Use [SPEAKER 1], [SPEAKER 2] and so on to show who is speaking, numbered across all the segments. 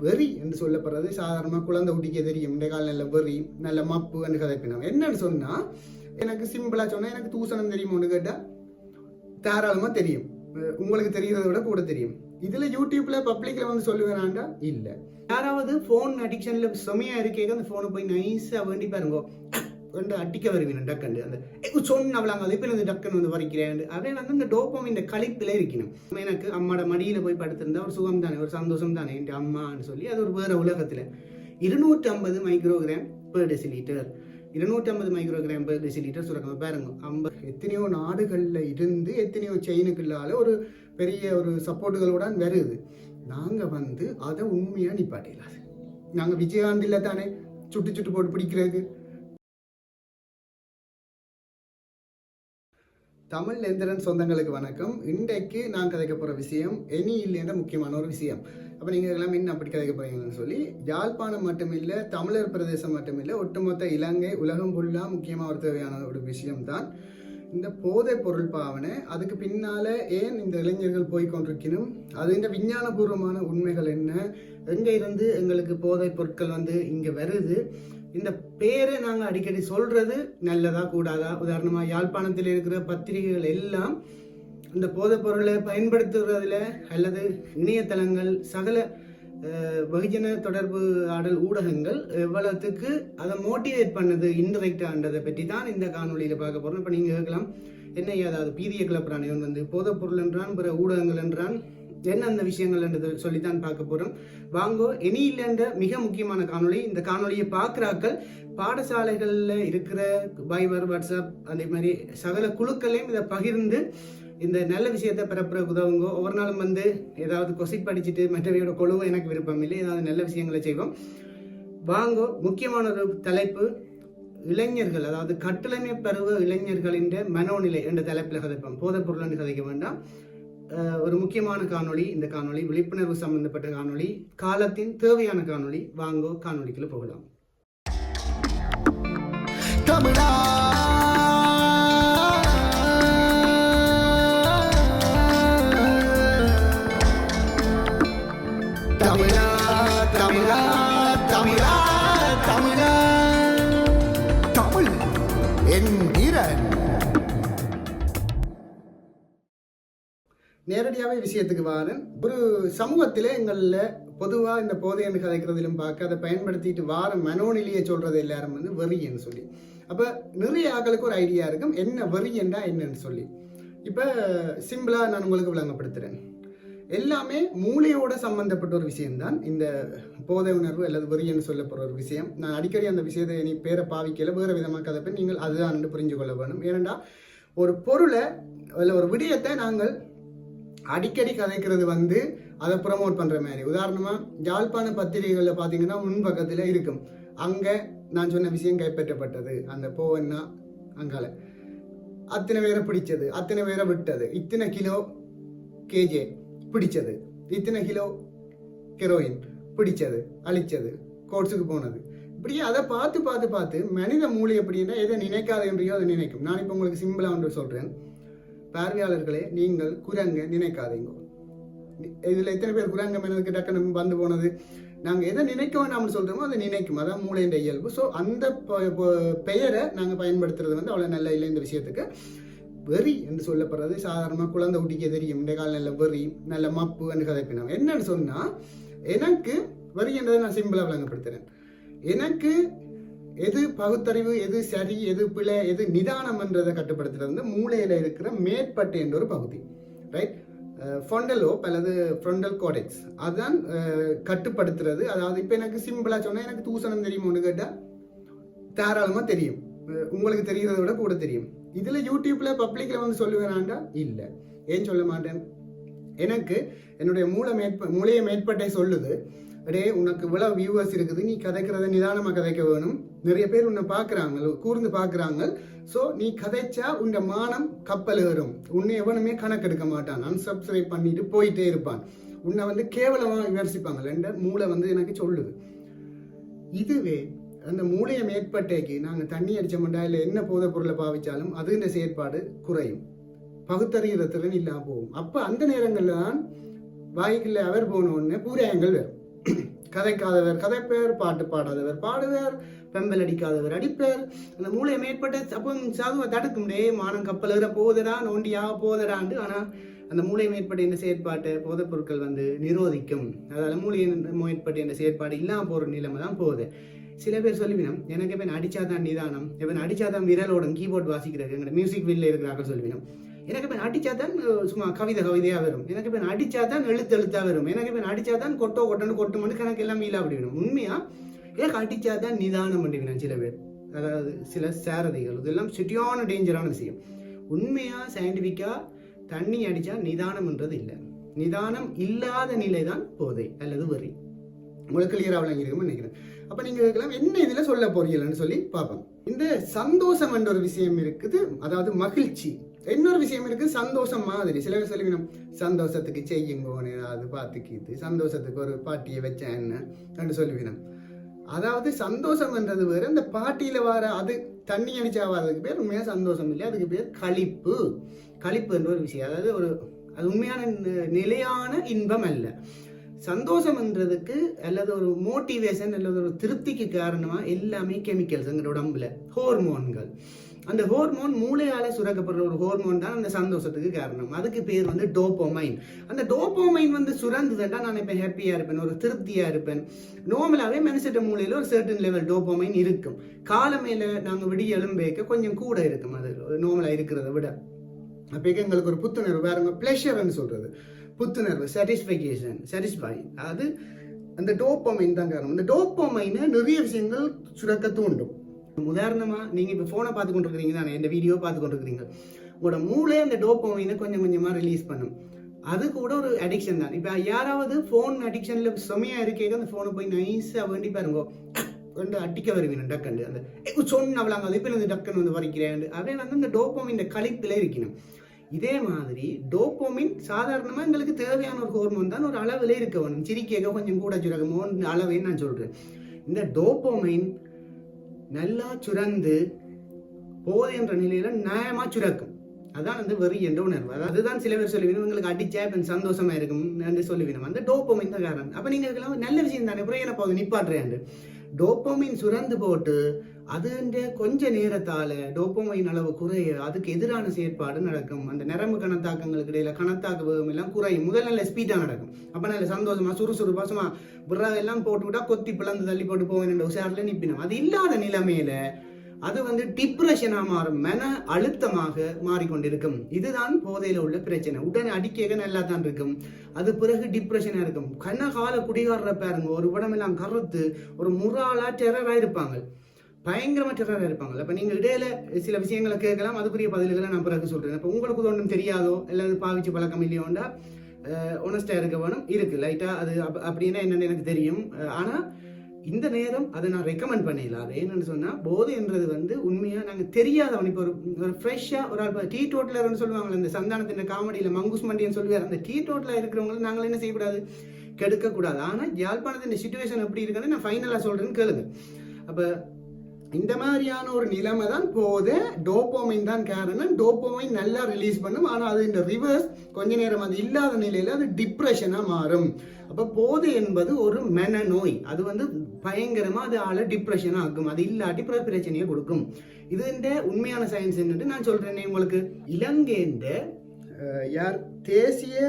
[SPEAKER 1] வெறி என்று சொல்லப்படுறது. சாதாரணமாக குழந்தை குட்டிக்க தெரியும். இந்த கால நல்ல வெறி நல்ல மப்பு என்று கதைப்பினோம் என்னன்னு சொன்னா எனக்கு சிம்பிளா சொன்னா எனக்கு தூசணம் தெரியுமோன்னு கேட்டால் தாராளமாக தெரியும். உங்களுக்கு தெரிகிறத விட கூட தெரியும். இதுல யூடியூப்ல பப்ளிக்ல வந்து சொல்லுவேனாண்டா இல்ல. யாராவது ஃபோன் அடிக்ஷன்ல செமையா இருக்கேங்க அந்த போனை போய் நைஸா வேண்டி பாருங்க வந்து அட்டிக்க வருவீங்க டக்குன்னு அந்த "ஏய், சொன்ன அவளாங்க இப்போ இந்த டக்குன்னு வந்து வரைக்கிறேன் அதே வந்து இந்த டோப்பம் இந்த கழிப்பில் இருக்கணும். எனக்கு அம்மாட மடியில் போய் படுத்திருந்தா ஒரு சுகம் தானே ஒரு சந்தோஷம் தானே என் அம்மான்னு சொல்லி அது ஒரு வேறு உலகத்தில். இருநூற்றி ஐம்பது மைக்ரோகிராம் பெர் டெசிலிட்டர் இருநூற்றி ஐம்பது மைக்ரோகிராம் பெர் டெசிலிட்டர் சுரக்கம் பாருங்க. ஐம்பது எத்தனையோ நாடுகளில் இருந்து எத்தனையோ செயினுக்குள்ளால ஒரு பெரிய ஒரு சப்போர்ட்டுகளோட வருது. நாங்கள் வந்து அதை உண்மையாக நிப்பாட்டிடலாது நாங்கள் விஜயகாந்த் இல்லை தானே சுட்டு சுட்டு போட்டு பிடிக்கிறது. தமிழ் எந்திரன் சொந்தங்களுக்கு வணக்கம். இன்றைக்கு நான் கதைக்க போகிற விஷயம் எனி இல்லைன்ற முக்கியமான ஒரு விஷயம். அப்போ நீங்கள் எல்லாம் இன்னும் அப்படி கதைக்க போகிறீங்கன்னு சொல்லி யாழ்ப்பாணம் மட்டுமில்லை தமிழர் பிரதேசம் மட்டுமில்லை ஒட்டுமொத்த இலங்கை உலகம் ஃபுல்லாக முக்கியமாக ஒரு தேவையான ஒரு விஷயம்தான். இந்த போதைப் பொருள் பாவனை அதுக்கு பின்னால் ஏன் இந்த இளைஞர்கள் போய் கொண்டிருக்கணும் அது இந்த விஞ்ஞானபூர்வமான உண்மைகள் என்ன எங்கே இருந்து எங்களுக்கு போதைப் பொருட்கள் வந்து இங்கே வருது இந்த பேரை நாங்கள் அடிக்கடி சொல்றது நல்லதா கூடாதா? உதாரணமாக யாழ்ப்பாணத்தில் இருக்கிற பத்திரிகைகள் எல்லாம் இந்த போதைப் பொருளை பயன்படுத்துறதுல அல்லது இணையதளங்கள் சகல வெகுஜன தொடர்பு ஆடல் ஊடகங்கள் எவ்வளவுக்கு அதை மோட்டிவேட் பண்ணது இன்டெரக்டான்றதை பற்றி தான் இந்த காணொலியில் பார்க்க போகிறோம் இப்போ நீங்கள் கேட்கலாம் என்ன ஏதாவது பீதிய கிளப்புறான் இவன் வந்து போதைப் பொருள் என்றான் பிற ஊடகங்கள் என்றான் என்ன அந்த விஷயங்கள் என்றதை சொல்லித்தான் பார்க்க போகிறோம் வாங்கோ இனி இல்லைன்ற மிக முக்கியமான காணொளி. இந்த காணொளியை பார்க்குறாக்கள் பாடசாலைகளில் இருக்கிற பைபர் வாட்ஸ்அப் அதே மாதிரி சகல குழுக்களையும் இதை பகிர்ந்து இந்த நல்ல விஷயத்தை பிறப்புற உதவுங்க. ஒவ்வொரு நாளும் வந்து ஏதாவது கொசி படிச்சுட்டு மற்றவையோட கொழுவும் எனக்கு விருப்பம் இல்லை. ஏதாவது நல்ல விஷயங்களை செய்வோம். வாங்கோ முக்கியமான ஒரு தலைப்பு இளைஞர்கள் அதாவது கட்டளமை பருவ இளைஞர்களின் மனோநிலை என்ற தலைப்பில் கதைப்போம். போதைப் பொருள்னு கதைக்க வேண்டாம். ஒரு முக்கியமான காணொளி. இந்த காணொளி விழிப்புணர்வு சம்பந்தப்பட்ட காணொளி. காலத்தின் தேவையான காணொளி. வாங்கோ காணொளிக்குள்ள போகலாம்.
[SPEAKER 2] தமிழா! தமிழா தமிழா தமிழா தமிழா! தமிழ் என்கிறன்
[SPEAKER 1] நேரடியாகவே விஷயத்துக்கு வாரன் ஒரு சமூகத்திலே எங்களில் பொதுவாக இந்த போதையன்னு கதைக்கிறதிலும் பார்க்க அதை பயன்படுத்திட்டு வார மனோநிலையை சொல்கிறது எல்லாரும் வந்து வெறியன்னு சொல்லி. அப்போ நிறைய ஆக்களுக்கு ஒரு ஐடியா இருக்கும் என்ன வெறி என்னன்னு சொல்லி. இப்போ சிம்பிளாக நான் உங்களுக்கு விளங்கப்படுத்துகிறேன் எல்லாமே மூளையோட சம்மந்தப்பட்ட ஒரு விஷயம்தான். இந்த போதை உணர்வு அல்லது வெறியன்னு சொல்லப்படுற ஒரு விஷயம். நான் அடிக்கடி அந்த விஷயத்தை நீ பேரை பாவிக்கல வேறு விதமாக கதைப்பேன். நீங்கள் அதுதான் என்று புரிஞ்சு கொள்ள வேணும். ஏனெண்டா ஒரு பொருளை இல்லை ஒரு விடயத்தை நாங்கள் அடிக்கடி கதைக்கிறது வந்து அதை ப்ரமோட் பண்ணுற மாதிரி. உதாரணமாக யாழ்ப்பாண பத்திரிகைகளில் பார்த்தீங்கன்னா முன்பக்கத்தில் இருக்கும். அங்கே நான் சொன்ன விஷயம் கைப்பற்றப்பட்டது. அந்த போவன்னா அங்கால. அத்தனை பேரை பிடிச்சது. அத்தனை பேரை விட்டது. இத்தனை கிலோ கேஜே பிடிச்சது. இத்தனை கிலோ ஹெரோயின் பிடிச்சது அழிச்சது கோர்ட்ஸுக்கு போனது. இப்படியே அதை பார்த்து பார்த்து பார்த்து மனித மூளை எப்படின்னா எதை நினைக்காத என்றையோ அதை நினைக்கும். நான் இப்போ உங்களுக்கு சிம்பிளாக ஒன்று சொல்கிறேன் பார்வையாளர்களே நீங்கள் குரங்க நினைக்காதீங்க. இதில் எத்தனை பேர் குரங்க மனதுக்கு டக்குன்னு வந்து போனது? நாங்கள் எதை நினைக்க வேண்டாம்னு சொல்கிறோமோ அதை நினைக்கும். அதான் மூளையின் இயல்பு. ஸோ அந்த ப- பெயரை நாங்கள் பயன்படுத்துறது வந்து அவ்வளோ நல்ல இல்லை இந்த விஷயத்துக்கு. வெறி என்று சொல்லப்படுறது சாதாரணமாக குழந்தை குட்டிக்க தெரியும். இந்த கால நல்ல வெறி நல்ல மப்பு என்று கதைப்பினாங்க. என்னன்னு சொன்னால் எனக்கு வெறி என்றதை நான் சிம்பிளாக விளங்கப்படுத்துகிறேன் எனக்கு எது பகுத்தறிவு எது சரி எது பிழை எது நிதானம் என்றதை கட்டுப்படுத்துறது வந்து மூளையில் இருக்கிற மேற்பட்டு என்ற ஒரு பகுதி ரைட் ஃபொண்டலோப் அல்லது ஃப்ரண்டல் கோடெக்ஸ் அதுதான் கட்டுப்படுத்துறது. அதாவது இப்போ எனக்கு சிம்பிளாக சொன்னால் எனக்கு தூசணம் தெரியுமோன்னு கேட்டால் தாராளமாக தெரியும். உங்களுக்கு தெரிகிறத விட கூட தெரியும். இதில் யூடியூப்பில் பப்ளிக்கில் வந்து சொல்லுவேனாண்டா இல்லை. ஏன் சொல்ல மாட்டேன்? எனக்கு என்னுடைய மூளை மேற்ப மூளையை மேற்பட்டே சொல்லுது. அடே உனக்கு இவ்வளவு வியூவர்ஸ் இருக்குது நீ கதைக்கிறத நிதானமாக கதைக்க வேணும். நிறைய பேர் உன்னை பார்க்குறாங்க கூர்ந்து பார்க்குறாங்க. ஸோ நீ கதைச்சா உன் மானம் கப்பல் ஏறும். உன்னை எவனுமே கணக்கெடுக்க மாட்டான். அன்சப்ஸ்கிரைப் பண்ணிட்டு போயிட்டே இருப்பான். உன்னை வந்து கேவலமாக விமர்சிப்பாங்க. ரெண்ட மூளை வந்து எனக்கு சொல்லுது. இதுவே அந்த மூளையை மேற்பட்டேக்கு நாங்கள் தண்ணி அடிச்ச மாட்டா இல்லை என்ன போதைப் பொருளை பாவிச்சாலும் அது இந்த செயற்பாடு குறையும். பகுத்தறிகிற திறன் இல்லாம போகும். அப்போ அந்த நேரங்களில் தான் வாய்க்குள்ள அவர் போன உடனே பூராயங்கள் வரும். கதைக்காதவர் கதைப்பேர் பாட்டு பாடாதவர் பாடுவர் பெம்பல் அடிக்காதவர் அடிப்பேர். அந்த மூளை மேற்பட்ட அப்போ சாதுவை தடுக்கும் டே மானம் கப்பல் ஏற போகுதுடா நோண்டியாக போதடாண்டு. ஆனால் அந்த மூளை மேற்பட்ட இந்த செயற்பாட்டை போதைப் பொருட்கள் வந்து நிரோதிக்கும். அதால் மூளை மேற்பட்ட இந்த செயற்பாடு இல்லாமல் போகிற நிலைமை தான் போகுது. சில பேர் சொல்லிவினம் எனக்கு இவன் அடிச்சாதான் நிதானம் இவன் அடிச்சாதான் விரலோடும் கீபோர்ட் வாசிக்கிறாரு எங்களோட மியூசிக் வீல்ல இருக்கிறார்கள் சொல்லுவினம். எனக்கு இப்போ அடித்தா தான் சும்மா கவிதை கவிதையாக வரும். எனக்கு இப்போ அடிச்சாதான் எழுத்து எழுத்தாக வரும். எனக்கு இப்போ அடிச்சாதான் கொட்டோ கொட்டன்னு கொட்டுமனு கணக்கு எல்லாம் மீளா அப்படி வேணும் எனக்கு எனக்கு அடிச்சாதான் நிதானம் பண்ணிவினம் சில பேர். அதாவது சில சாரதிகள். இதெல்லாம் சிட்டியான டேஞ்சரான விஷயம். உண்மையாக சயின்டிஃபிக்காக தண்ணி அடித்தா நிதானம்ன்றது இல்லை. நிதானம் இல்லாத நிலை தான் போதை அல்லது வரி. உங்களுக்கு கிளியராக விளங்கிருக்கும்னு நினைக்கிறேன். அப்போ நீங்கள் இருக்கலாம் என்ன இதில் சொல்ல போறீங்கன்னு சொல்லி பார்ப்போம். இந்த சந்தோஷம் என்ற ஒரு விஷயம் இருக்குது. அதாவது மகிழ்ச்சி. இன்னொரு விஷயம் இருக்கு சந்தோஷம் மாதிரி. சில பேர் சொல்லுவீங்க சந்தோஷத்துக்கு செய்யுங்கோன்னு அது பார்த்துக்கிது சந்தோஷத்துக்கு ஒரு பாட்டியை வச்சேன் என்ன என்று சொல்லுவீங்க அதாவது சந்தோஷம்ன்றது வேறு அந்த பாட்டியில் வர அது தண்ணி அடிச்சா வர்றதுக்கு பேர் உண்மையாக சந்தோஷம் இல்லை அதுக்கு பேர் கழிப்பு களிப்பு. என்ற ஒரு விஷயம். அதாவது ஒரு அது உண்மையான நிலையான இன்பம் அல்ல. சந்தோஷம்ன்றதுக்கு அல்லது ஒரு மோட்டிவேஷன் அல்லது ஒரு திருப்திக்கு காரணமாக எல்லாமே கெமிக்கல்ஸ் எங்களோட உடம்புல ஹோர்மோன்கள் அந்த ஹோர்மோன் மூளையால சுரக்கப்படுற ஒரு ஹோர்மோன் தான் அந்த சந்தோஷத்துக்கு காரணம். அதுக்கு பேர் வந்து டோப்போமைன் அந்த டோப்போமைன் வந்து சுரந்துதுன்னா நான் இப்போ ஹாப்பியாக இருப்பேன் ஒரு திருப்தியாக இருப்பேன். நார்மலாகவே மனுஷட்ட மூளையில் ஒரு சர்டன் லெவல் டோப்போமைன் இருக்கும். காலமேல நாங்கள் விடிய எலும்பேக்க கொஞ்சம் கூட இருக்கும் அது நார்மலாக இருக்கிறத விட. அப்போ எங்களுக்கு ஒரு புத்துணர்வு வேறுங்க ப்ளஷர்னு சொல்கிறது புத்துணர்வு சாட்டிஸ்ஃபைகேஷன் சாட்டிஸ்ஃபை அது அந்த டோப்பமைன் தான் காரணம். இந்த டோப்பமைனை நிறைய விஷயங்கள் சுரக்க தூண்டும் உதாரணமாக நீங்கள் இப்போ ஃபோனை பார்த்து கொண்டிருக்கிறீங்க தானே? இந்த வீடியோ பார்த்து கொண்டிருக்கிறீங்க. உங்களோட மூளை அந்த டோப்பமைனை கொஞ்சம் கொஞ்சமாக ரிலீஸ் பண்ணும். அது கூட ஒரு அடிக்ஷன் தான். இப்போ யாராவது ஃபோன் அடிக்ஷனில் செமையாக இருக்கேங்க அந்த ஃபோனை போய் நைஸாக வேண்டி பாருங்க. வந்து அட்டிக்க வருவீங்க டக்குன்னு. அந்த "ஏய், சொன்ன அவளாங்க இப்போ டக்குன்னு வந்து வரைக்கிறேன்? அப்படியே வந்து இந்த டோப்போமின் கழிப்பில் இருக்கணும். இதே மாதிரி டோப்போமின் சாதாரணமாக எங்களுக்கு தேவையான ஒரு ஹோர்மோன் தான் ஒரு அளவில் இருக்க வேணும். சிரிக்க கொஞ்சம் கூட சுரகமோ அளவைன்னு நான் சொல்கிறேன் இந்த டோப்போமைன் நல்லா சுரந்து போதை என்ற நிலையில் நியாயமா சுரக்கும். அதான் வந்து வெறி என்ற உணர்வு. அதுதான் சில பேர் சொல்லுவீங்க உங்களுக்கு அடிச்சா இப்போ சந்தோஷமா இருக்கும் என்று சொல்லுவீங்க. அந்த டோப்போமைன் தான் காரணம். அப்போ நீங்க இருக்கலாம் நல்ல விஷயம் தானே அப்புறம் என்ன போகுது நிப்பாட்டுறேன். டோப்போமைன் சுரந்து போட்டு அதுன்ற கொஞ்ச நேரத்தால் டோப்போமைன் அளவு குறைய அதுக்கு எதிரான செயற்பாடு நடக்கும். அந்த நரம்பு கணத்தாக்கங்களுக்கு இடையில கணத்தாக்க வேகம் எல்லாம் குறையும். முதல் நல்ல ஸ்பீடாக நடக்கும். அப்போ நல்ல சந்தோஷமா சுறுசுறுப்பா சும்மா புறா எல்லாம் போட்டுவிட்டா கொத்தி பிளந்து தள்ளி போட்டு போவேன் உஷாரில் நிப்பினோம். அது இல்லாத நிலைமையில அது வந்து டிப்ரெஷனாக மாறும் மன அழுத்தமாக மாறிக்கொண்டிருக்கும். இதுதான் போதையில் உள்ள பிரச்சனை. உடனே அடிக்க நல்லா தான் இருக்கும். அது பிறகு டிப்ரெஷனாக இருக்கும். கண்ண கால குடிகாரரை பாருங்க. ஒரு உடம்பெல்லாம் கருத்து ஒரு முறாலாக டெரராக இருப்பாங்க. பயங்கரமாக டெரராக இருப்பாங்க. அப்போ நீங்கள் இடையில சில விஷயங்களை கேட்கலாம். அதுக்குரிய பதில்களை நான் பிறகு சொல்கிறேன் இப்போ உங்களுக்கு ஒன்றும் தெரியாதோ இல்லை பாவிச்சு பழக்கம் இல்லையோண்டா ஒனஸ்டாக இருக்க வேணும். இருக்குது லைட்டாக அது அப்- அப்படின்னா என்னென்னு எனக்கு தெரியும். ஆனால் இந்த நேரம் அதை நான் ரெக்கமெண்ட் பண்ணிடலாம் அது என்னன்னு சொன்னா போதைன்றது வந்து உண்மையா நாங்க தெரியாதவன். இப்போ ஒரு ஒரு ஃப்ரெஷ்ஷா ஒரு ஆள் டீ டோட்டலர்னு சொல்லுவாங்கல்ல இந்த சந்தானத்தின் காமெடியில மங்குஸ் மண்டியன்னு சொல்லுவார் அந்த டீ டோட்டலா இருக்கிறவங்களை நாங்கள் என்ன செய்யக்கூடாது? கெடுக்க கூடாது ஆனா யாழ்ப்பாணத்தின் சுச்சுவேஷன் எப்படி இருக்குன்னு நான் ஃபைனலா சொல்றேன்னு கேளுங்க. அப்ப இந்த மாதிரியான ஒரு நிலைமை தான் போது டோப்போமைன் தான் காரணம். டோப்போமைன் நல்லா ரிலீஸ் பண்ணும். ஆனால் அது இந்த ரிவர்ஸ் கொஞ்ச நேரம் அது இல்லாத நிலையில் அது டிப்ரெஷனாக மாறும். அப்போ போது என்பது ஒரு மென நோய் அது வந்து பயங்கரமாக அது ஆளை டிப்ரெஷனாக ஆக்கும். அது இல்லாட்டி பிற பிரச்சனையை கொடுக்கும். இது உண்மையான சயின்ஸ் என்னட்டு நான் சொல்றேனே உங்களுக்கு. இலங்கைன்ற யார்? தேசிய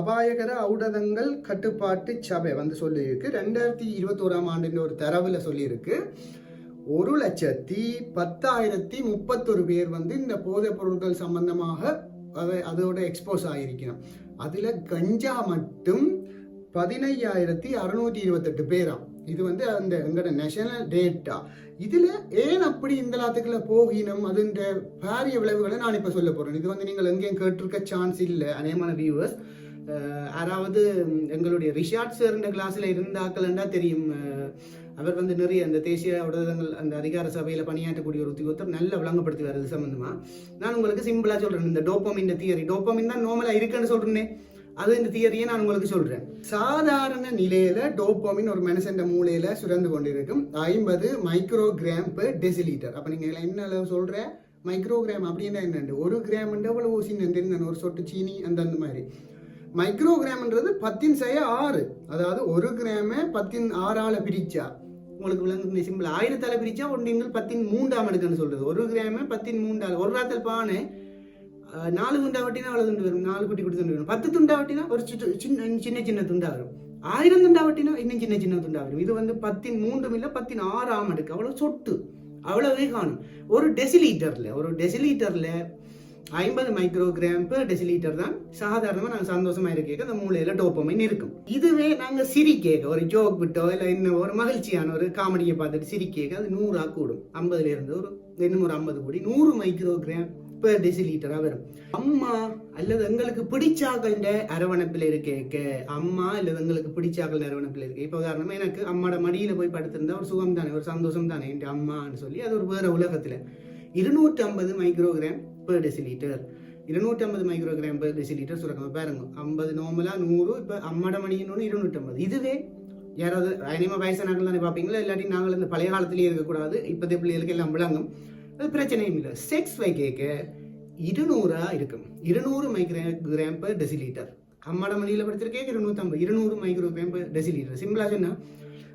[SPEAKER 1] அபாயகர ஊடகங்கள் கட்டுப்பாட்டு சபை வந்து சொல்லியிருக்கு. ரெண்டாயிரத்தி இருபத்தோராம் ஆண்டின் ஒரு தரவில் சொல்லியிருக்கு. ஒரு லட்சத்தி பத்தாயிரத்தி முப்பத்தொரு பேர் வந்து இந்த போதைப் பொருட்கள் சம்பந்தமாக அதை அதோட எக்ஸ்போஸ் ஆகியிருக்கணும் அதில் கஞ்சா மட்டும் பதினையாயிரத்தி அறுநூற்றி இருபத்தெட்டு பேராம் இது வந்து அந்த எங்களோட நேஷனல் டேட்டா இதில் ஏன் அப்படி இந்த லாத்துக்குள்ள போகினம்? அதுன்ற பாரிய விளைவுகளை நான் இப்போ சொல்ல போகிறேன் இது வந்து நீங்கள் எங்கேயும் கேட்டிருக்க சான்ஸ் இல்லை அநேகமான வியூவர்ஸ் யாராவது எங்களுடைய ரிஷார்ட் சேர்ந்த கிளாஸில் இருந்தாக்கலன்னா தெரியும். அவர் வந்து நிறைய அந்த தேசிய ஊடகங்கள் அந்த அதிகார சபையில் பணியாற்றக்கூடிய ஒரு உத்தியோகத்தர் நல்ல விளங்கப்படுத்தி வருது சம்மந்தமாக நான் உங்களுக்கு சிம்பிளாக சொல்கிறேன் இந்த டோப்பமின் தியரி டோப்பமின் தான் நோமலாக இருக்குன்னு சொல்கிறேன்னே அது இந்த தியரியை நான் உங்களுக்கு சொல்றேன். சாதாரண நிலையில டோப்போமின் ஒரு மனுஷன் மூலையில் சுரந்து கொண்டிருக்கும். ஐம்பது மைக்ரோ கிராம் டெசிலிட்டர் அப்ப நீங்க என்ன அளவு சொல்ற? மைக்ரோகிராம் அப்படின்னா என்னண்டு? ஒரு கிராம் எவ்வளவு சின்ன தெரிந்த ஒரு சொட்டு சீனி அந்த அந்த மாதிரி. மைக்ரோகிராம்ன்றது பத்தின் செய்ய ஆறு. அதாவது ஒரு கிராம பத்தின் ஆறால பிரிச்சா. உங்களுக்கு விளங்கு சிம்பிள் ஆயிரத்தால பிரிச்சா ஒன்றிங்கள் பத்தின் மூன்றாம் அடுக்குன்னு சொல்றது. ஒரு கிராம பத்தின் மூன்றால். ஒரு ராத்தல் பானை நாலு துண்டா வட்டினா அவ்வளோ துண்டு வரும். நாலு குட்டி குட்டி துண்டு வரும். பத்து துண்டா வட்டினா ஒரு சின்ன சின்ன சின்ன சின்ன துண்டா வரும். ஆயிரம் துண்டா வட்டினா இன்னும் சின்ன சின்ன துண்டா வரும். இது வந்து பத்தின் மூன்றும் இல்லை பத்தின் ஆறாம் அடுக்கு. அவ்வளோ சொட்டு. அவ்வளவே காணும். ஒரு டெசிலீட்டரில் ஒரு டெசிலீட்டரில் ஐம்பது மைக்ரோகிராம் பெர் டெசிலீட்டர் தான் சாதாரணமாக நாங்கள் சந்தோஷமா இருக்க அந்த மூளையில் டோப்பமைன் இருக்கும். இதுவே நாங்கள் சிரி கேட்க ஒரு ஜோக் விட்டோ இல்லை இன்னும் ஒரு மகிழ்ச்சியான ஒரு காமெடியை பார்த்துட்டு சிரி கேட்க அது நூறாக கூடும். ஐம்பதுலேருந்து ஒரு இன்னும் ஒரு ஐம்பது கோடி நூறு மைக்ரோகிராம் per டெசிலீட்டராக வரும். அம்மா அல்லது எங்களுக்கு பிடிச்சாக்கள அரவணைப்பில் இருக்கேக்க அம்மா அல்லது எங்களுக்கு பிடிச்சாக்கள் அரவணைப்பில் இருக்கு. இப்போ காரணமாக எனக்கு அம்மாட மடியில் போய் படுத்திருந்தா ஒரு சுகம் தானே ஒரு சந்தோஷம் தானே என் அம்மான்னு சொல்லி அது ஒரு வேறு உலகத்துல. இருநூற்றி ஐம்பது மைக்ரோகிராம் per டெசிலீட்டர் இருநூற்றி ஐம்பது மைக்ரோகிராம் பெர் டெசிலீட்டர் சுரக்கம் பாருங்க ஐம்பது நோமலாக நூறு இப்போ அம்மாட மணின்னு இருநூற்றி ஐம்பது இதுவே யாராவது அனிமா வயசானாக்கள் தானே பார்ப்பீங்களா? இல்லாட்டி நாங்கள் இந்த பழைய காலத்திலேயே இருக்கக்கூடாது. இப்போதைய பிள்ளைகளுக்கு எல்லாம் விளங்கும். அது பிரச்சனையும் இல்லை. செக்ஸ் வைக்க இருநூறா இருக்கும். இருநூறு மைக்ரோகிராம் பர் டெசிலீட்டர் அம்மாட மணியில் படுத்திருக்கேன் இருநூற்றம்பது இருநூறு மைக்ரோகிராம் பர் டெசிலீட்டர் சிம்பிளாக சொன்னால்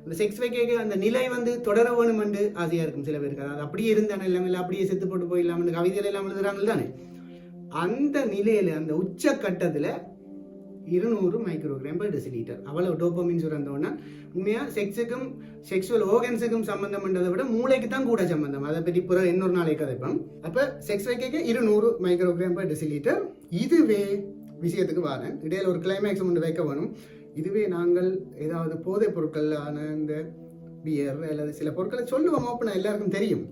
[SPEAKER 1] அந்த செக்ஸ் வைக்க அந்த நிலை வந்து தொடர வேணுமென்று ஆசையாக இருக்கும் சில பேருக்கு. அதாவது அப்படியே இருந்தானே இல்லாமல் இல்லை அப்படியே செத்து போட்டு போயிடலாம்னு கவிதையில் எல்லாம் எழுதுறாங்க தானே? அந்த நிலையில் அந்த உச்ச கட்டத்தில் இருநூறு மைக்ரோகிராம் பர் டெசிலீட்டர் அவ்வளோ டோப்பமின் சுரந்தோன்னா உண்மையாக செக்ஸுக்கும் செக்ஷுவல் ஓகன்ஸுக்கும் சம்பந்தம்ன்றதை விட மூளைக்கு தான் கூட சம்பந்தம். அதை பற்றி பிற இன்னொரு நாளைக்கு கதைப்போம். அப்போ செக்ஸ் வைக்க இருநூறு மைக்ரோகிராம் பர் டெசிலீட்டர் இதுவே விஷயத்துக்கு வரேன். இடையில ஒரு கிளைமேக்ஸ் ஒன்று வைக்க வேணும். இதுவே நாங்கள் ஏதாவது போதைப் பொருட்களான இந்த பியர் அல்லது சில பொருட்களை சொல்லுவோம். ஓப்பனாக எல்லாருக்கும் தெரியும்.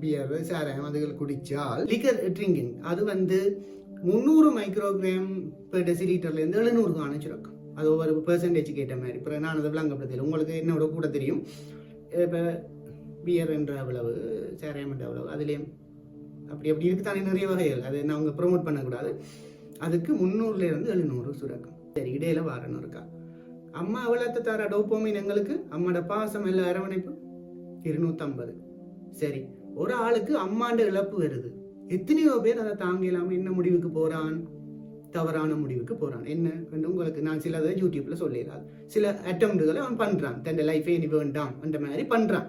[SPEAKER 1] பியர் சாராயம் அதுகள் குடித்தால் லிக்கர் ட்ரிங்கிங் அது வந்து முந்நூறு மைக்ரோகிராம் per டெசிலீட்டர்ல இருந்து எழுநூறு காண அது ஒவ்வொரு பெர்சன்டேஜ் கேட்ட மாதிரி. இப்போ நான் அதை விளங்கப்படுத்தல உங்களுக்கு என்னோட கூட தெரியும். இப்போ பியர் என்ற அவ்வளவு சேராயம் என்ற அவ்வளவு அதுலேயும் அப்படி அப்படி இருக்குதானே நிறைய வகைகள். அதை நான் அவங்க ப்ரொமோட் பண்ணக்கூடாது. அதுக்கு முந்நூறுலேருந்து எழுநூறு சுரக்கும். சரி இடையில வாரணும் இருக்கா? அம்மா அவ்வளோத்த தர டோப்போமின் எங்களுக்கு? அம்மாட பாசம் எல்லா அரவணைப்பு? இருநூத்தம்பது. சரி ஒரு ஆளுக்கு அம்மாண்ட இழப்பு வருது. எத்தனையோ பேர் அதை தாங்க இல்லாமல் என்ன முடிவுக்கு போகிறான் தவறான முடிவுக்கு போகிறான் என்ன? உங்களுக்கு நான் சில அதை யூடியூப்பில் சொல்லிடுறான். சில அட்டம்ப்டுகளை அவன் பண்ணுறான் தன் லைஃபை இனி வேண்டாம் அந்த மாதிரி பண்ணுறான்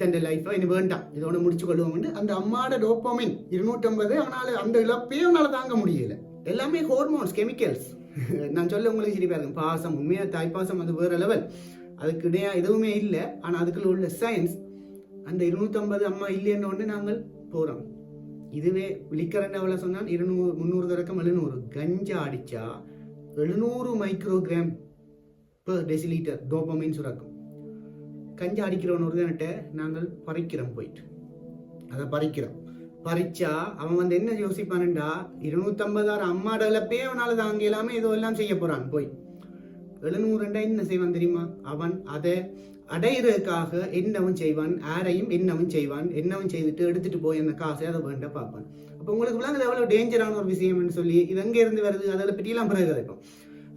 [SPEAKER 1] தன் லைஃபை இனி வேண்டாம். இதோட முடிச்சு கொள்வோம்னு அந்த அம்மாட டோப்போமின் இருநூற்றம்பது அவனால் அந்த இழப்பே அவனால் தாங்க முடியல. எல்லாமே ஹோர்மோன்ஸ் கெமிக்கல்ஸ் நான் சொல்ல உங்களுக்கு சரி பாருங்க பாசம் உண்மையாக தாய்ப்பாசம் அது வேற லெவல் அதுக்கு இடையா எதுவுமே இல்லை. ஆனால் அதுக்குள்ள உள்ள சயின்ஸ் அந்த இருநூற்றம்பது அம்மா இல்லைன்னு ஒன்று நாங்கள் போகிறோம் இதுவே லிக்கரண்ட் எவ்வளோ சொன்னால் இருநூறு முந்நூறு தொடக்கம் எழுநூறு. கஞ்சா அடித்தா எழுநூறு மைக்ரோகிராம் per டெசிலீட்டர் டோப்பமின் சுரக்கும். கஞ்சா அடிக்கிறவன் ஒருத்தன்கிட்ட நாங்கள் பறிக்கிறோம் போயிட்டு. அதை பறிக்கிறோம். பறிச்சா அவன் வந்து என்ன யோசிப்பானுண்டா இருநூத்தம்பதாயிரம் அம்மாட இழப்பே அவனால தாங்க எல்லாமே ஏதோ எல்லாம் செய்ய போறான். போய். எழுநூறுண்டா என்ன செய்வான் தெரியுமா? அவன் அதை அடையிறதுக்காக என்னவும் செய்வான்? யாரையும் என்னவும் செய்வான்? என்னவும் செய்துட்டு எடுத்துட்டு போய் அந்த காசை அதை வேண்ட பார்ப்பான். அப்போ உங்களுக்கு விளங்குது எவ்வளோ டேஞ்சரான ஒரு விஷயம்னு சொல்லி இது அங்கே இருந்து வருது? அதில் பற்றியெல்லாம் பிறகு கிடைக்கும்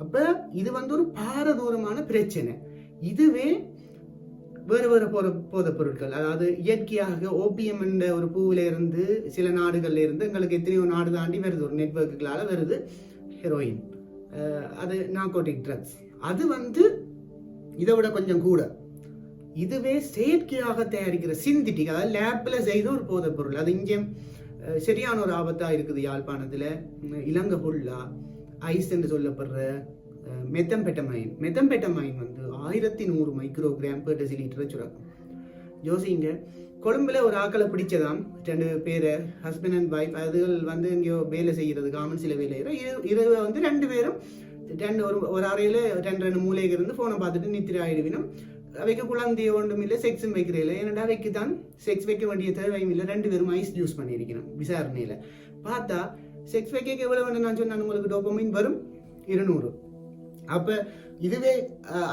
[SPEAKER 1] அப்போ இது வந்து ஒரு பாரதூரமான பிரச்சனை. இதுவே வேறு வேறு போற போதைப் பொருட்கள். அதாவது இயற்கையாக ஓபிஎம் என்ற ஒரு பூவில இருந்து சில நாடுகள்ல இருந்து எங்களுக்கு எத்தனையோ நாடு தாண்டி வருது. ஒரு நெட்ஒர்க்குகளால் வருது. ஹெரோயின் அது நார்கோட்டிக் ட்ரக்ஸ் அது வந்து இதை விட கொஞ்சம் கூட. இதுவே செயற்கையாக தயாரிக்கிற சிந்திட்டிக் அதாவது லேப்பில் செய்த ஒரு போதைப் பொருள் அது இங்கே சரியான ஒரு ஆபத்தாக இருக்குது யாழ்ப்பாணத்தில். இலங்கை ஃபுல்லா ஐஸ் என்று சொல்லப்படுற மெத்தம்பெட்டமைன் மெத்தம்பெட்டமைன் வந்து ஆயிரத்தி நூறு மைக்ரோகிராம் பெர் டெசிலிட்டரை சுரக்கும். ஜோசிங்க கொழும்புல ஒரு ஆக்களை பிடிச்சதாம். ரெண்டு பேரை ஹஸ்பண்ட் அண்ட் ஒய்ஃப் அதுகள் வந்து இங்கேயோ வேலை செய்கிறது காமன் சில வேலை செய்யறோம். இரு இரவு வந்து ரெண்டு பேரும் ரெண்டு ஒரு ஒரு அறையில் ரெண்டு ரெண்டு மூலைக்கு இருந்து ஃபோனை பார்த்துட்டு நித்திர ஆயிடுவினும் அவைக்கு குழந்தைய ஒன்றும் இல்லை செக்ஸும் வைக்கிற இல்லை ஏன்னா அவைக்கு தான் செக்ஸ் வைக்க வேண்டிய தேவையும் இல்லை ரெண்டு பேரும் ஐஸ் யூஸ் பண்ணியிருக்கணும் விசாரணையில் பார்த்தா செக்ஸ் வைக்க எவ்வளோ வேணும் நான் சொன்னால் உங்களுக்கு டோப்பமின் வரும் இருநூறு அப்போ இதுவே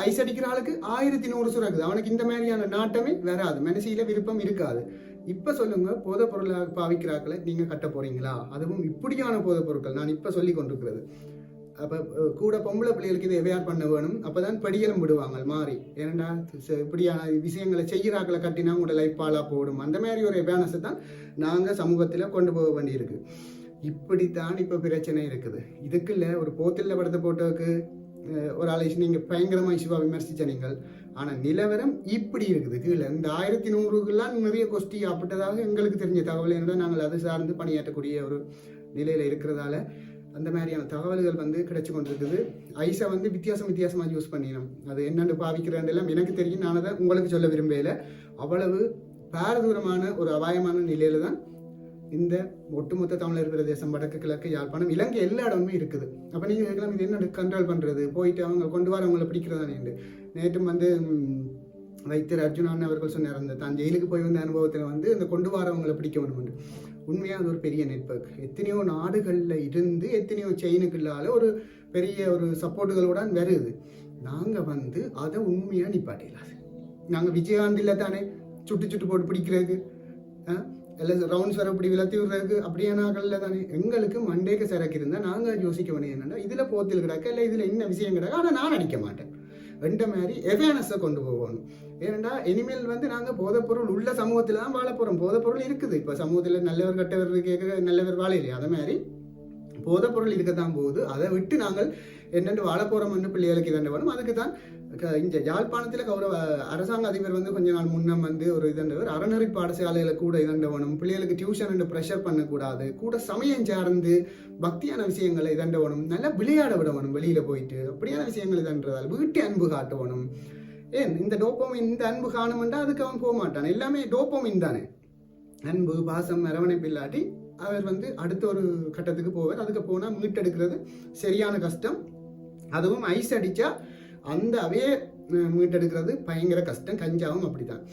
[SPEAKER 1] ஐஸ் அடிக்கிற ஆளுக்கு ஆயிரத்தி நூறு சுரக்குது அவனுக்கு இந்த மாதிரியான நாட்டமே வராது மனசில விருப்பம் இருக்காது இப்போ சொல்லுங்க போதைப் பொருளாக பாவிக்கிறாக்களை நீங்கள் கட்ட போறீங்களா அதுவும் இப்படியான போதைப் பொருட்கள் நான் இப்போ சொல்லி கொண்டிருக்கிறது அப்போ கூட பொம்பளை பிள்ளைகளுக்கு இதை எவையார் பண்ண வேணும்? அப்பதான் படியலும் விடுவாங்க மாறி. ஏனண்டா ச- இப்படியான விஷயங்களை செய்கிறாக்களை கட்டினா உங்களோட லைஃப் பாலாக போடும் அந்த மாதிரி ஒரு அவேர்னஸை தான் நாங்கள் சமூகத்தில் கொண்டு போக வேண்டியிருக்கு. இப்படித்தான் இப்போ பிரச்சனை இருக்குது. இதுக்குள்ள ஒரு போத்தில் படத்தை போட்டோக்கு ஒரு ஆளை நீங்கள் பயங்கரமாக இஷ்யூவாக விமர்சித்த நீங்கள். ஆனால் நிலவரம் இப்படி இருக்குது. கீழே இந்த ஆயிரத்தி நூறுக்கெல்லாம் நிறைய கொஸ்டி அப்பட்டதாக எங்களுக்கு தெரிஞ்ச தகவல் என்றால் நாங்கள் அது சார்ந்து பணியாற்றக்கூடிய ஒரு நிலையில் இருக்கிறதால அந்த மாதிரியான தகவல்கள் வந்து கிடைச்சி கொண்டிருக்குது ஐஸை வந்து வித்தியாசம் வித்தியாசமாக யூஸ் பண்ணினோம் அது என்னென்னு பாவிக்கிறேன் எல்லாம் எனக்கு தெரியும். நான் அதை உங்களுக்கு சொல்ல விரும்பல. அவ்வளவு பாரதூரமான ஒரு அபாயமான நிலையில தான் இந்த ஒட்டுமொத்த தமிழர் பிரதேசம் வடக்கு கிழக்கு யாழ்ப்பாணம் இலங்கை எல்லா இடமுமே இருக்குது. அப்போ நீங்கள் கேட்கலாம் இது என்ன கண்ட்ரோல் பண்ணுறது போயிட்டு அவங்க கொண்டு வர அவங்கள பிடிக்கிறதா பிடிக்கிறதானே நேற்றும் வந்து வைத்தியர் அர்ஜுனான் அவர்கள் சொன்னார் அந்த தான் ஜெயிலுக்கு போய் வந்த அனுபவத்தில் வந்து இந்த கொண்டு வரவங்களை பிடிக்க வேணும் உண்மையாக அது ஒரு பெரிய நெட்வொர்க் எத்தனையோ நாடுகளில் இருந்து எத்தனையோ செயினுக்குள்ளால ஒரு பெரிய ஒரு சப்போர்ட்டுகளோட வருது. நாங்கள் வந்து அதை உண்மையாக நிப்பாட்டிடலாது நாங்கள் விஜயகாந்தில் தானே சுட்டு சுட்டு போட்டு பிடிக்கிறதுக்கு ஆ? எல்லாம் ரவுண்ட் வர இப்படி விளத்தி விடுறதுக்கு அப்படியான ஆகல தானே. எங்களுக்கு மண்டேக்கு சரக்கு இருந்தால் நாங்கள் யோசிக்க வேண்டியது என்னென்னா இதில் போத்தில் கிடக்க இல்லை இதில் என்ன விஷயம் கிடக்க ஆனால் நான் அடிக்க மாட்டேன். ரெண்ட மாதிரி அவேர்னஸை கொண்டு போகணும். ஏனெண்டா இனிமேல் வந்து நாங்கள் போதைப்பொருள் உள்ள சமூகத்தில் தான் வாழ போகிறோம் போதைப்பொருள் இருக்குது. இப்போ சமூகத்தில் நல்லவர் கட்டவர் கேட்க நல்லவர் வாழ இல்லையா? அதை மாதிரி போதைப்பொருள் இருக்கத்தான் போகுது. அதை விட்டு நாங்கள் என்னென்று வாழ போகிறோம்னு பிள்ளைகளுக்கு இதென்று வரும் அதுக்கு தான் இந்த யாழ்ப்பாணத்தில் கௌரவ அரசாங்க அதிபர் வந்து கொஞ்ச நாள் முன்னம் வந்து ஒரு இதண்டவர் அறநெறி பாடசாலையில் கூட இதண்ட வேணும் பிள்ளைகளுக்கு டியூஷன் ப்ரெஷர் பண்ணக்கூடாது கூட சமயம் சார்ந்து பக்தியான விஷயங்களை இதண்ட வேணும் நல்லா விளையாட விட வேணும் வெளியில் போயிட்டு. அப்படியான விஷயங்கள் இதன்றதால் வீட்டு அன்பு காட்ட வேணும் ஏன்? இந்த டோப்போமின் இந்த அன்பு காணுமெண்டா அதுக்கு அவன் போக மாட்டான் எல்லாமே டோப்போமின் தானே. அன்பு பாசம் அரவணைப்பு இல்லாட்டி அவர் வந்து அடுத்த ஒரு கட்டத்துக்கு போவார். அதுக்கு போனால் மீட்டெடுக்கிறது சரியான கஷ்டம். அதுவும் ஐஸ் அடித்தா அந்த அவையே மீட்டெடுக்கிறது பயங்கர கஷ்டம். கஞ்சாவும் அப்படிதான்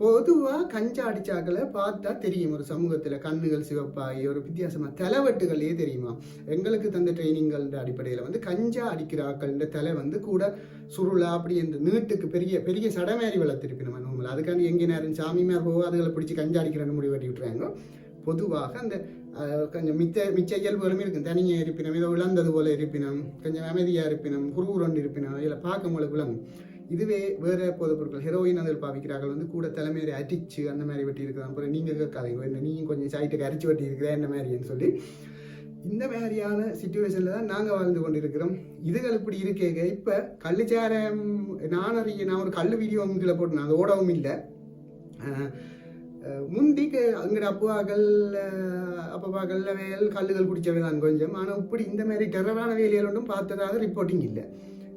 [SPEAKER 1] பொதுவாக கஞ்சா அடிச்சாக்களை பார்த்தா தெரியும். ஒரு சமூகத்தில் கண்ணுகள் சிவப்பாகி ஒரு வித்தியாசமாக தலைவட்டுகளே தெரியுமா? எங்களுக்கு தந்த ட்ரைனிங்கள் அடிப்படையில் வந்து கஞ்சா அடிக்கிற ஆக்கள் தலை வந்து கூட சுருளா அப்படி இந்த நீட்டுக்கு பெரிய பெரிய சடமேறி வளர்த்திருக்கு நம்ம அதுக்காண்டி எங்கே நேரம் சாமிமார் போகாதுகளை பிடிச்சி கஞ்சா அடிக்கிறன்னு முடிவு கட்டி விட்டுறாங்க. பொதுவாக அந்த கொஞ்சம் மிச்ச மிச்ச இயல்புகளும் இருக்கும் தனியாக இருப்பினம் ஏதோ இழந்தது போல இருப்பினம் கொஞ்சம் அமைதியாக இருப்பினம் குறுகுறண்டு இருப்பினம் இதில் பார்க்க உங்களுக்கு விளங்கும். இதுவே வேற போதைப் பொருட்கள் ஹெரோயின் அதில் பாவிக்கிறார்கள். வந்து கூட தலைமையை அடிச்சு அந்த மாதிரி வெட்டி இருக்கலாம் அப்புறம் நீங்கள் கேட்காதீங்க. என்ன நீயும் கொஞ்சம் சைட்டுக்கு அரிச்சு வெட்டி இருக்கிற என்ன மாதிரின்னு சொல்லி இந்த மாதிரியான சுச்சுவேஷனில் தான் நாங்கள் வாழ்ந்து கொண்டிருக்கிறோம். இதுகள் இப்படி இருக்கேங்க. இப்போ கள்ளுச்சாரம் நான் அறிய நான் ஒரு கல் வீடியோ உங்களை போட்டேன் அது ஓடவும் இல்லை. முந்திக்கு அங்கட அப்பாக்கள் அஹ், அப்பப்பாக்கள் வேல் கல்லுகள் குடிச்சவை தான் கொஞ்சம். ஆனால் இப்படி இந்த மாதிரி டெரரான வேலைகள் ஒன்றும் பார்த்ததாக ரிப்போர்ட்டிங் இல்லை.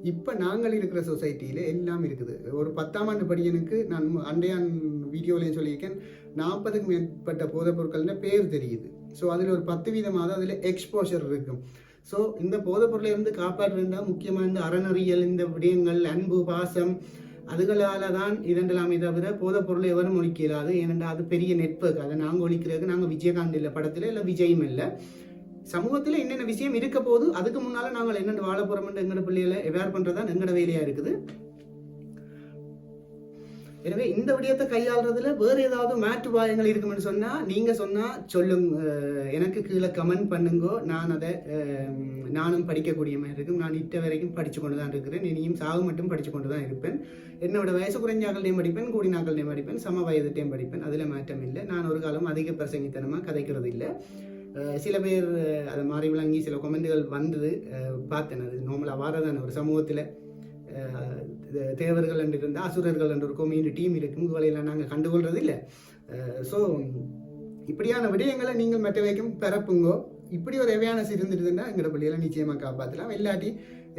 [SPEAKER 1] இப்போ நாங்கள் இருக்கிற சொசைட்டியில் எல்லாம் இருக்குது. ஒரு பத்தாம் ஆண்டு படியனுக்கு நான் அண்டையான் வீடியோலையும் சொல்லியிருக்கேன். நாற்பதுக்கு மேற்பட்ட போதைப் பொருட்கள்னு பேர் தெரியுது. ஸோ அதில் ஒரு பத்து வீதமாவது அதில் எக்ஸ்போஷர் இருக்கும். ஸோ இந்த போதைப் பொருளை வந்து காப்பாற்றுறதுனா முக்கியமாக இந்த அறநறியல் இந்த விடயங்கள் அன்பு பாசம் அதுகளால் தான் இதெல்லாமே தவிர போதைப் பொருளை எவரும் ஒழிக்க ஏனென்றால் அது பெரிய நெட்வொர்க் அதை நாங்கள் ஒழிக்கிறதுக்கு நாங்கள் விஜயகாந்த் இல்லை படத்தில் இல்லை விஜயும் இல்லை. சமூகத்தில் என்னென்ன விஷயம் இருக்க போது அதுக்கு முன்னால நாங்கள் என்னென்ன வாழ போறோம்னு எங்களோட பிள்ளைகளை எவ்வாறு பண்றதா எங்களோட வேலையா இருக்குது. எனவே இந்த விடயத்தை கையாளுறதுல வேற ஏதாவது மாற்று உபாயங்கள் இருக்குமென்னு சொன்னா நீங்க சொன்னா சொல்லுங்க எனக்கு கீழே கமெண்ட் பண்ணுங்க. நான் அதை நானும் படிக்கக்கூடிய மாதிரி இருக்கும். நான் இட்ட வரைக்கும் படிச்சு கொண்டு தான் இருக்கிறேன். இனியும் சாகு மட்டும் படிச்சு கொண்டு தான் இருப்பேன். என்னோட வயசு குறைஞ்சாக்கள்டையும் படிப்பேன் கூடினாக்கள்டையும் படிப்பேன் சம வயதுட்டையும் படிப்பேன். அதுல மாற்றம் இல்லை. நான் ஒரு காலம் அதிக பிரசங்கித்தனமா கதைக்கிறது இல்லை சில பேர் அதை மாறி விளங்கி சில கொமெண்ட்டுகள் வந்தது. பார்த்தேன் அது நார்மலாக வாரதான ஒரு சமூகத்தில். தேவர்கள் என்று இருந்தால் அசுரர்கள் என்ற ஒரு கம்யூனிட்டி டீம் இருக்கும் இவளையெல்லாம் நாங்கள் கண்டுகொள்றது இல்லை ஸோ இப்படியான விடயங்களை நீங்கள் மற்றவைக்கும் பிறப்புங்கோ இப்படி ஒரு அவேர்னஸ் இருந்துட்டுதுன்னா எங்களோட பிள்ளைகளை நிச்சயமாக காப்பாற்றலாம் இல்லாட்டி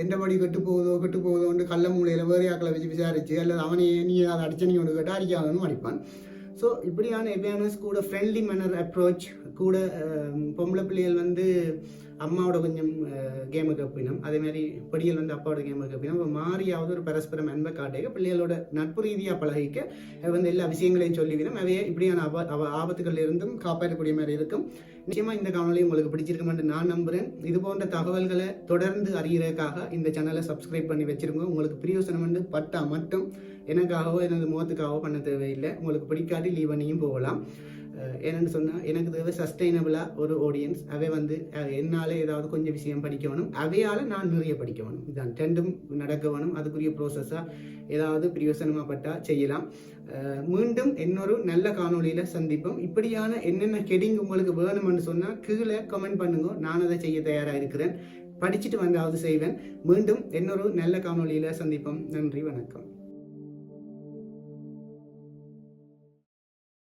[SPEAKER 1] எந்த படி கெட்டு போகுதோ கெட்டு போகுதோன்னு கள்ள மூலையில் வேறு ஆக்களை வச்சு விசாரிச்சு அல்லது அவனே நீ அதை அடிச்ச நீ ஒன்று கேட்டால் அடிக்காதன்னு அடிப்பான். ஸோ இப்படியான அவேர்னஸ் கூட ஃப்ரெண்ட்லி மேனர் அப்ரோச் கூட பொம்பளை பிள்ளைகள் வந்து அம்மாவோட கொஞ்சம் கேமை கப்பினம். அதே மாதிரி படியல் வந்து அப்பாவோட கேமை கப்பினம். இப்போ மாறியாவது ஒரு பரஸ்பரம் அன்பை காட்டிக்க பிள்ளைகளோட நட்பு ரீதியாக பழகிக்க வந்து எல்லா விஷயங்களையும் சொல்லிவிடும். அவையே இப்படியான ஆப அவ ஆபத்துகளில் இருந்தும் காப்பாற்றக்கூடிய மாதிரி இருக்கும். நிச்சயமாக இந்த காணொலி உங்களுக்கு பிடிச்சிருக்குமென்று நான் நம்புகிறேன் இது போன்ற தகவல்களை தொடர்ந்து அறிகிறதுக்காக இந்த சேனலை சப்ஸ்கிரைப் பண்ணி வச்சிருங்க. உங்களுக்கு பிரியோசனம் வந்து பட்டா மட்டும் எனக்காகவோ எனது முகத்துக்காகவோ பண்ண தேவையில்லை. உங்களுக்கு பிடிக்காட்டி லீவ் பண்ணியும் போகலாம். என்னென்னு சொன்னால் எனக்கு தேவை சஸ்டைனபிளாக ஒரு ஆடியன்ஸ் அவை வந்து என்னால் ஏதாவது கொஞ்சம் விஷயம் படிக்கணும் அவையால் நான் நிறைய படிக்கணும் இதுதான் இதான் ரெண்டும் நடக்க வேணும் அதுக்குரிய ப்ரோசஸாக ஏதாவது பட்டால் செய்யலாம். மீண்டும் இன்னொரு நல்ல காணொளியில் சந்திப்போம். இப்படியான என்னென்ன ஹெடிங் உங்களுக்கு வேணும்னு சொன்னால் கீழே கமெண்ட் பண்ணுங்க. நான் அதை செய்ய தயாராக இருக்கிறேன். படிச்சுட்டு வந்தாவது செய்வேன். மீண்டும் இன்னொரு நல்ல காணொளியில் சந்திப்போம். நன்றி வணக்கம்.